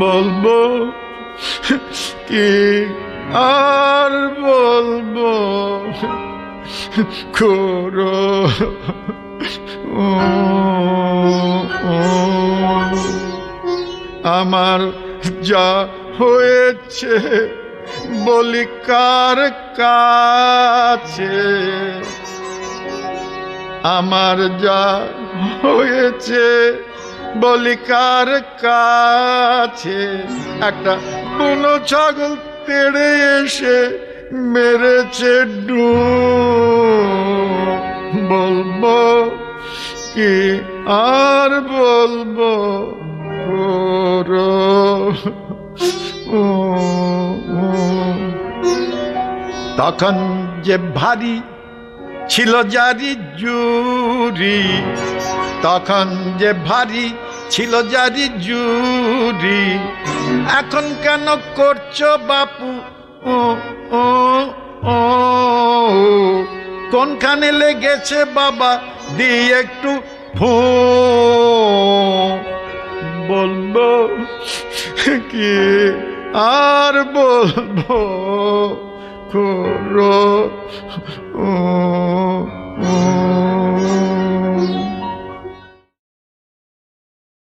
বলব কি আর বলব? করো। আমার যা হয়েছে বলি কার কাছে? আমার যা হয়েছে বলিকার কাছে, একটা বুনো ছাগল তেড়ে এসে মেরেছে ডু বলব কি আর বলব। তখন যে ভারী ছিল জারি জুরি তখন যে ভারী ছিল জারি জুরি এখন কেন করছ বাপু? ও ও ও কোনখানে লেগেছে বাবা? দি একটু ভো। বলব কি আর বলব? করো ও।